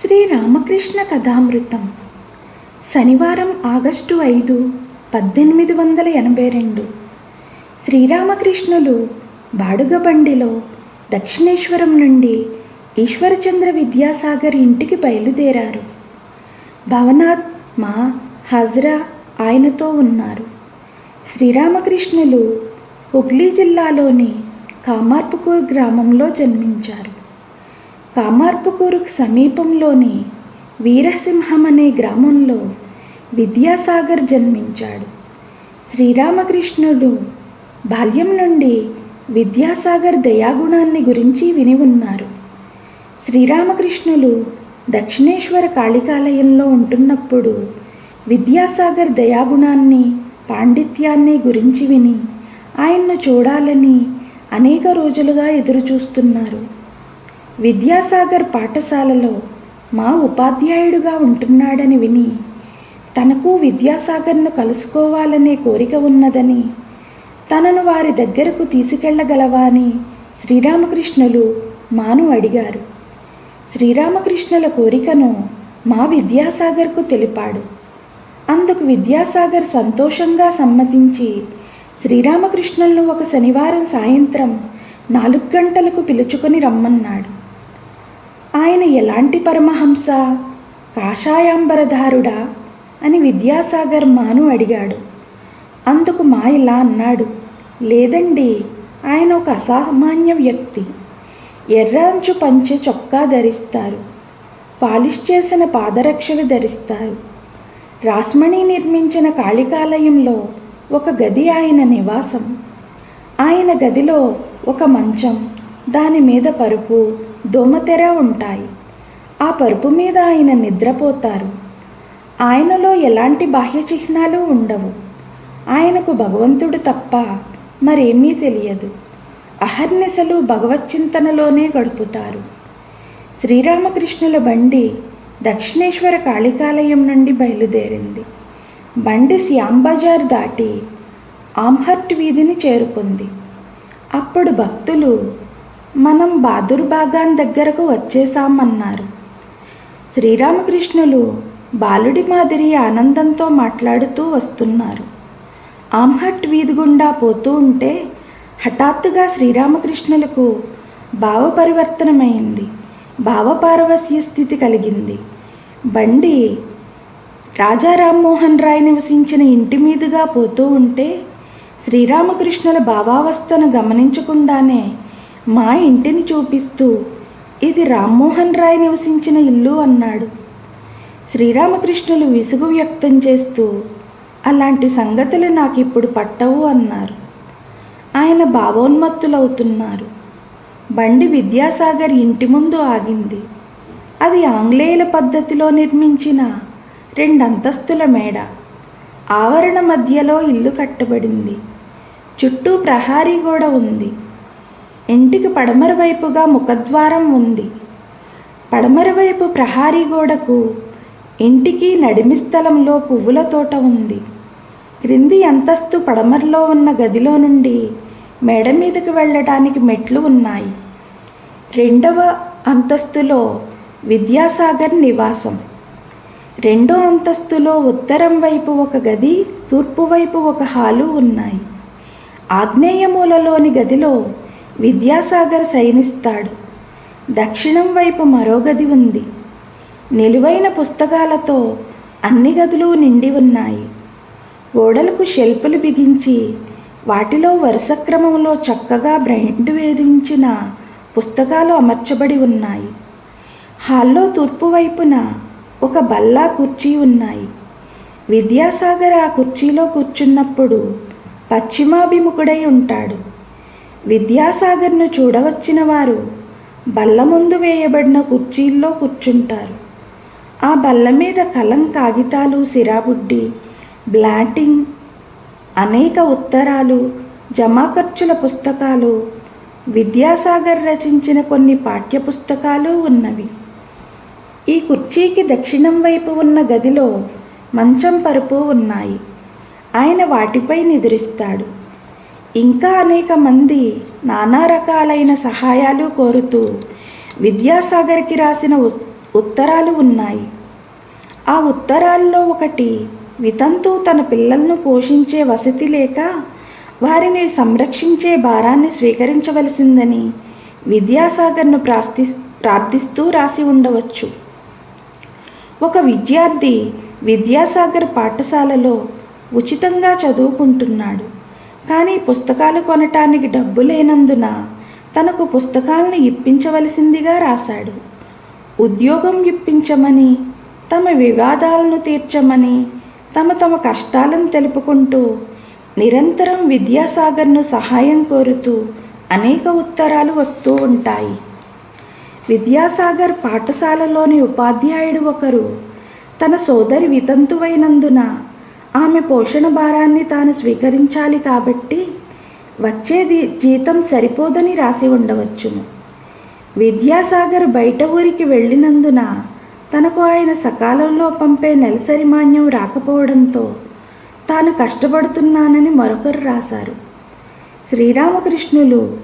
శ్రీరామకృష్ణ కథామృతం. శనివారం ఆగస్టు ఐదు పద్దెనిమిది వందల ఎనభై రెండు. శ్రీరామకృష్ణులు బాడుగబండిలో దక్షిణేశ్వరం నుండి ఈశ్వరచంద్ర విద్యాసాగర్ ఇంటికి బయలుదేరారు. భవనాథ్ మా హజ్రా ఆయనతో ఉన్నారు. శ్రీరామకృష్ణులు హుగ్లీ జిల్లాలోని కామార్పుకూర్ గ్రామంలో జన్మించారు. కామార్పుకూరుకు సమీపంలోని వీరసింహం అనే గ్రామంలో విద్యాసాగర్ జన్మించాడు. శ్రీరామకృష్ణుడు బాల్యం నుండి విద్యాసాగర్ దయాగుణాన్ని గురించి విని ఉన్నారు. శ్రీరామకృష్ణులు దక్షిణేశ్వర కాళికాలయంలో ఉంటున్నప్పుడు విద్యాసాగర్ దయాగుణాన్ని పాండిత్యాన్ని గురించి విని ఆయన్ను చూడాలని అనేక రోజులుగా ఎదురుచూస్తున్నారు. విద్యాసాగర్ పాఠశాలలో మా ఉపాధ్యాయుడుగా ఉంటున్నాడని విని తనకు విద్యాసాగర్ను కలుసుకోవాలనే కోరిక ఉన్నదని తనను వారి దగ్గరకు తీసుకెళ్ళగలవా అని శ్రీరామకృష్ణులు మాను అడిగారు. శ్రీరామకృష్ణుల కోరికను మా విద్యాసాగర్కు తెలిపాడు. అందుకు విద్యాసాగర్ సంతోషంగా సమ్మతించి శ్రీరామకృష్ణులను ఒక శనివారం సాయంత్రం నాలుగు గంటలకు పిలుచుకొని రమ్మన్నాడు. ఆయన ఎలాంటి పరమహంస? కాషాయాంబరధారుడా? అని విద్యాసాగర్ మాను అడిగాడు. అందుకు మా ఇలా అన్నాడు. లేదండి ఆయన ఒక అసామాన్య వ్యక్తి. ఎర్ర అంచు పంచె చొక్కా ధరిస్తారు. పాలిష్ చేసిన పాదరక్షలు ధరిస్తారు. రాస్మణి నిర్మించిన కాళికాలయంలో ఒక గది ఆయన నివాసం. ఆయన గదిలో ఒక మంచం దాని మీద పరుపు దోమతెర ఉంటాయి. ఆ పరుపు మీద ఆయన నిద్రపోతారు. ఆయనలో ఎలాంటి బాహ్య చిహ్నాలు ఉండవు. ఆయనకు భగవంతుడు తప్ప మరేమీ తెలియదు. అహర్నిశలు భగవచ్చింతనలోనే గడుపుతారు. శ్రీరామకృష్ణుల బండి దక్షిణేశ్వర కాళికాలయం నుండి బయలుదేరింది. బండి శ్యాంబజార్ దాటి ఆమ్హర్ట్ వీధిని చేరుకుంది. అప్పుడు భక్తులు మనం బాదుర్బాగాన్ దగ్గరకు వచ్చేసామన్నారు శ్రీరామకృష్ణులు బాలుడి మాదిరి ఆనందంతో మాట్లాడుతూ వస్తున్నారు. ఆమ్హట్ వీధి గుండా పోతూ ఉంటే హఠాత్తుగా శ్రీరామకృష్ణులకు భావపరివర్తనమైంది. భావపారవస్య స్థితి కలిగింది. బండి రాజా రామ్మోహన్ రాయ్ నివసించిన ఇంటి మీదుగా పోతూ ఉంటే శ్రీరామకృష్ణుల భావావస్థను గమనించకుండానే మా ఇంటిని చూపిస్తూ ఇది రామ్మోహన్ రాయ్ నివసించిన ఇల్లు అన్నాడు. శ్రీరామకృష్ణులు విసుగు వ్యక్తం చేస్తూ అలాంటి సంగతులు నాకు ఇప్పుడు పట్టవు అన్నారు. ఆయన భావోన్మత్తులవుతున్నారు. బండి విద్యాసాగర్ ఇంటి ముందు ఆగింది. అది ఆంగ్లేయుల పద్ధతిలో నిర్మించిన రెండంతస్తుల మేడ. ఆవరణ మధ్యలో ఇల్లు కట్టబడింది. చుట్టూ ప్రహారీ గోడ ఉంది. ఇంటికి పడమర వైపుగా ముఖద్వారం ఉంది. పడమర వైపు ప్రహారీ గోడకు ఇంటికి నడిమి స్థలంలో పువ్వుల తోట ఉంది. క్రింది అంతస్తు పడమరలో ఉన్న గదిలో నుండి మేడ మీదకి వెళ్ళటానికి మెట్లు ఉన్నాయి. రెండవ అంతస్తులో విద్యాసాగర్ నివాసం. రెండో అంతస్తులో ఉత్తరం వైపు ఒక గది తూర్పు వైపు ఒక హాలు ఉన్నాయి. ఆగ్నేయ మూలలోని గదిలో విద్యాసాగర్ శయనిస్తాడు. దక్షిణం వైపు మరో గది ఉంది. నిలువైన పుస్తకాలతో అన్ని గదులు నిండి ఉన్నాయి. గోడలకు షెల్పులు బిగించి వాటిలో వరుస క్రమంలో చక్కగా బ్రైండ్ వేధించిన పుస్తకాలు అమర్చబడి ఉన్నాయి. హాల్లో తూర్పు వైపున ఒక బల్లా కుర్చీ ఉన్నాయి. విద్యాసాగర్ ఆ కుర్చీలో కూర్చున్నప్పుడు పశ్చిమాభిముఖుడై ఉంటాడు. విద్యాసాగర్ను చూడవచ్చిన వారు బల్ల ముందు వేయబడిన కుర్చీల్లో కూర్చుంటారు. ఆ బల్ల మీద కలం కాగితాలు సిరాబుడ్డి బ్లాటింగ్ అనేక ఉత్తరాలు జమా ఖర్చుల పుస్తకాలు విద్యాసాగర్ రచించిన కొన్ని పాఠ్యపుస్తకాలు ఉన్నవి. ఈ కుర్చీకి దక్షిణం వైపు ఉన్న గదిలో మంచం పరుపు ఉన్నాయి. ఆయన వాటిపై నిద్రిస్తాడు. ఇంకా అనేక మంది నానా రకాలైన సహాయాలు కోరుతూ విద్యాసాగర్కి రాసిన ఉత్తరాలు ఉన్నాయి. ఆ ఉత్తరాల్లో ఒకటి వితంతు తన పిల్లలను పోషించే వసతి లేక వారిని సంరక్షించే భారాన్ని స్వీకరించవలసిందని విద్యాసాగర్ను ప్రార్థి ప్రార్థిస్తూ రాసి ఉండవచ్చు. ఒక విద్యార్థి విద్యాసాగర్ పాఠశాలలో ఉచితంగా చదువుకుంటున్నాడు. కానీ పుస్తకాలు కొనటానికి డబ్బు లేనందున తనకు పుస్తకాలను ఇప్పించవలసిందిగా రాశాడు. ఉద్యోగం ఇప్పించమని తమ వివాదాలను తీర్చమని తమ తమ కష్టాలను తెలుపుకుంటూ నిరంతరం విద్యాసాగర్ను సహాయం కోరుతూ అనేక ఉత్తరాలు వస్తూ ఉంటాయి. విద్యాసాగర్ పాఠశాలలోని ఉపాధ్యాయుడు ఒకరు తన సోదరి వితంతువైనందున ఆమె పోషణ భారాన్ని తాను స్వీకరించాలి కాబట్టి వచ్చేది జీతం సరిపోదని రాసి ఉండవచ్చును. విద్యాసాగర్ బయట ఊరికి వెళ్ళినందున తనకు ఆయన సకాలంలో పంపే నెలసరి మాన్యం రాకపోవడంతో తాను కష్టపడుతున్నానని మరొకరు రాశారు. శ్రీరామకృష్ణులు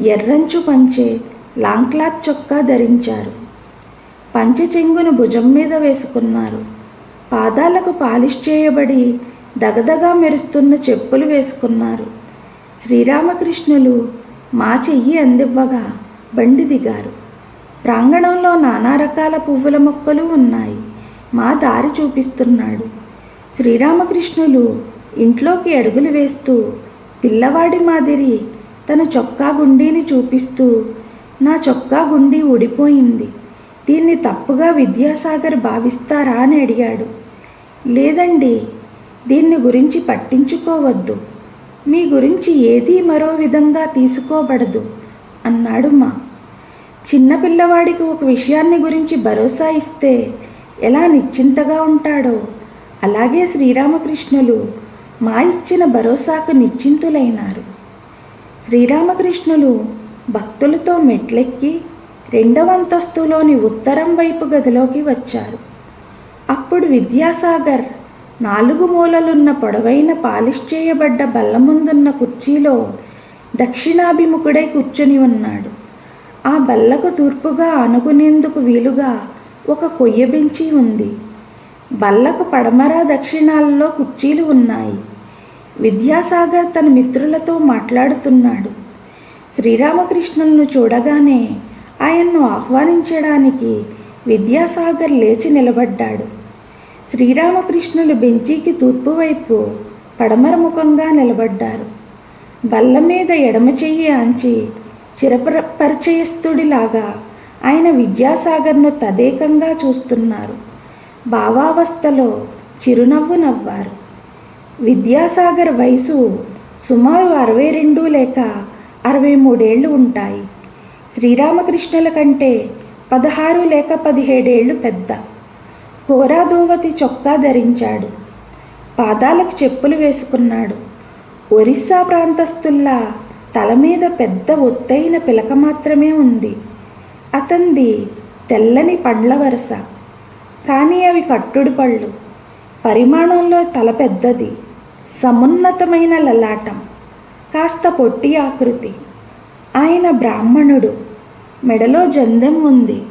ఎర్రంచు పంచే లాంగ్ క్లాత్ చొక్కా ధరించారు. పంచె చెంగును భుజం మీద వేసుకున్నారు. పాదాలకు పాలిష్ చేయబడి దగదగా మెరుస్తున్న చెప్పులు వేసుకున్నారు. శ్రీరామకృష్ణులు మా చెయ్యి అందివ్వగా బండి దిగారు. ప్రాంగణంలో నానా రకాల పువ్వుల మొక్కలు ఉన్నాయి. మా దారి చూపిస్తున్నాడు. శ్రీరామకృష్ణులు ఇంట్లోకి అడుగులు వేస్తూ పిల్లవాడి మాదిరి తన చొక్కా గుండీని చూపిస్తూ నా చొక్కా గుండీ ఊడిపోయింది. దీన్ని తప్పుగా విద్యాసాగర్ భావిస్తారా అని అడిగాడు. లేదండి దీన్ని గురించి పట్టించుకోవద్దు. మీ గురించి ఏదీ మరో విధంగా తీసుకోబడదు అన్నాడు మా. చిన్నపిల్లవాడికి ఒక విషయాన్ని గురించి భరోసా ఇస్తే ఎలా నిశ్చింతగా ఉంటాడో. అలాగే శ్రీరామకృష్ణులు మా ఇచ్చిన భరోసాకు నిశ్చింతులైనారు. శ్రీరామకృష్ణులు భక్తులతో మెట్లెక్కి రెండవ అంతస్తులోని ఉత్తరం వైపు గదిలోకి వచ్చారు. అప్పుడు విద్యాసాగర్ నాలుగు మూలలున్న పొడవైన పాలిష్ చేయబడ్డ బల్ల ముందున్న కుర్చీలో దక్షిణాభిముఖుడై కూర్చుని ఉన్నాడు. ఆ బల్లకు తూర్పుగా అనుకునేందుకు వీలుగా ఒక కొయ్య బెంచి ఉంది. బల్లకు పడమర దక్షిణాలలో కుర్చీలు ఉన్నాయి. విద్యాసాగర్ తన మిత్రులతో మాట్లాడుతున్నాడు. శ్రీరామకృష్ణులను చూడగానే ఆయన్ను ఆహ్వానించడానికి విద్యాసాగర్ లేచి నిలబడ్డాడు. శ్రీరామకృష్ణులు బెంచీకి తూర్పువైపు పడమరముఖంగా పడమర ముఖంగా నిలబడ్డారు. బల్ల మీద ఎడమ చెయ్యి ఆంచి చిరపర పరిచయస్తుడిలాగా ఆయన విద్యాసాగర్ను తదేకంగా చూస్తున్నారు. భావావస్థలో చిరునవ్వు నవ్వారు. విద్యాసాగర్ వయసు సుమారు అరవై రెండు లేక అరవై మూడేళ్ళు ఉంటాయి. శ్రీరామకృష్ణుల కంటే పదహారు లేక పదిహేడేళ్ళు పెద్ద. కోరాదోవతి చొక్కా ధరించాడు. పాదాలకు చెప్పులు వేసుకున్నాడు. ఒరిస్సా ప్రాంతస్తుల్లా తల మీద పెద్ద ఒత్తైన పిలక మాత్రమే ఉంది. అతంది తెల్లని పండ్ల వరస. కానీ అవి కట్టుడు పళ్ళు. పరిమాణంలో తల పెద్దది. సమున్నతమైన లలాటం. కాస్త పొట్టి ఆకృతి. ఆయన బ్రాహ్మణుడు. మెడలో జందెం ఉంది.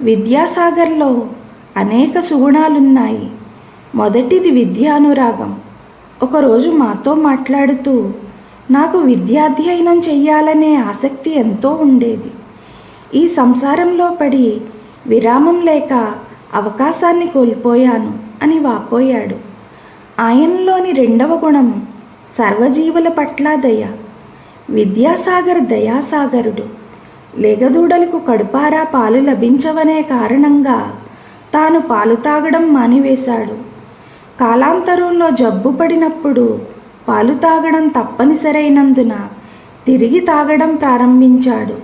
విద్యాసాగర్లో అనేక సుగుణాలున్నాయి. మొదటిది విద్యానురాగం. ఒకరోజు మాతో మాట్లాడుతూ నాకు విద్యాధ్యయనం చెయ్యాలనే ఆసక్తి ఎంతో ఉండేది. ఈ సంసారంలో పడి విరామం లేక అవకాశాన్ని కోల్పోయాను అని వాపోయాడు. ఆయనలోని రెండవ గుణం సర్వజీవుల పట్ల దయ. విద్యాసాగర్ దయాసాగరుడు. లేగదూడలకు కడుపారా పాలు లభించవనే కారణంగా తాను పాలు తాగడం మానివేశాడు. కాలాంతరంలో జబ్బు పడినప్పుడు పాలు తాగడం తప్పనిసరైనందున తిరిగి తాగడం ప్రారంభించాడు.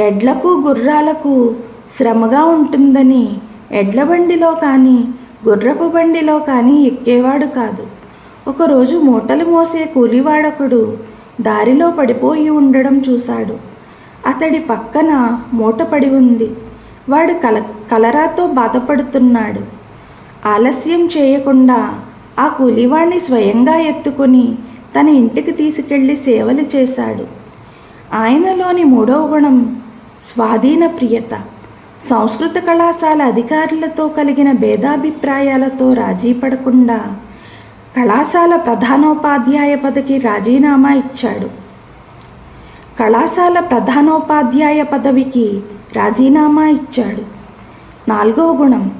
ఎడ్లకు గుర్రాలకు శ్రమగా ఉంటుందని ఎడ్ల బండిలో కానీ గుర్రపు బండిలో కానీ ఎక్కేవాడు కాదు. ఒకరోజు మూటలు మోసే కూలివాడొకడు దారిలో పడిపోయి ఉండడం చూశాడు. అతడి పక్కన మూటపడి ఉంది. వాడు కల కలరాతో బాధపడుతున్నాడు. ఆలస్యం చేయకుండా ఆ కూలివాణ్ణి స్వయంగా ఎత్తుకొని తన ఇంటికి తీసుకెళ్ళి సేవలు చేశాడు. ఆయనలోని మూడవ గుణం స్వాధీన ప్రియత. సంస్కృత కళాశాల అధికారులతో కలిగిన భేదాభిప్రాయాలతో రాజీ పడకుండా కళాశాల ప్రధానోపాధ్యాయ పదవికి రాజీనామా ఇచ్చాడు. కళాశాల ప్రధానోపాధ్యాయ పదవికి రాజీనామా ఇచ్చాడు. నాలుగో గుణం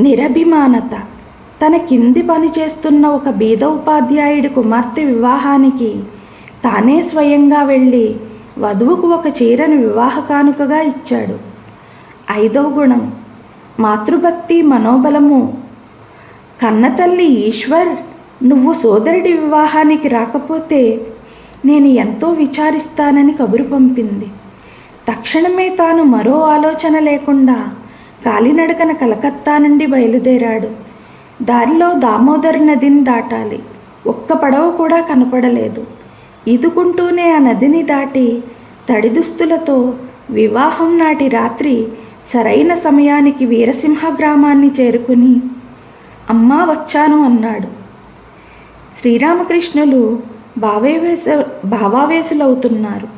నిరభిమానత. తన కింది పని చేస్తున్న ఒక బీద ఉపాధ్యాయుడి కుమార్తె వివాహానికి తానే స్వయంగా వెళ్ళి వధువుకు ఒక చీరను వివాహ కానుకగా ఇచ్చాడు. ఐదవ గుణం మాతృభక్తి మనోబలము కన్నతల్లి ఈశ్వర్ నువ్వు సోదరుడి వివాహానికి రాకపోతే నేను ఎంతో విచారిస్తానని కబురు పంపింది. తక్షణమే తాను మరో ఆలోచన లేకుండా కాలినడకన కలకత్తా నుండి బయలుదేరాడు. దారిలో దామోదర్ నదిని దాటాలి. ఒక్క పడవ కూడా కనపడలేదు. ఈదుకుంటూనే ఆ నదిని దాటి తడి దుస్తులతో వివాహం నాటి రాత్రి సరైన సమయానికి వీరసింహ గ్రామాన్ని చేరుకుని అమ్మా వచ్చాను అన్నాడు. శ్రీరామకృష్ణులు భావేవేశ భావావేశులవుతున్నారు.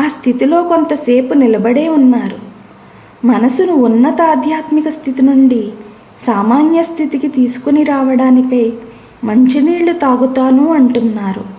ఆ స్థితిలో కొంతసేపు నిలబడే ఉన్నారు. మనసును ఉన్నత ఆధ్యాత్మిక స్థితి నుండి సామాన్య స్థితికి తీసుకుని రావడానికై మంచినీళ్ళు తాగుతాను అంటున్నారు.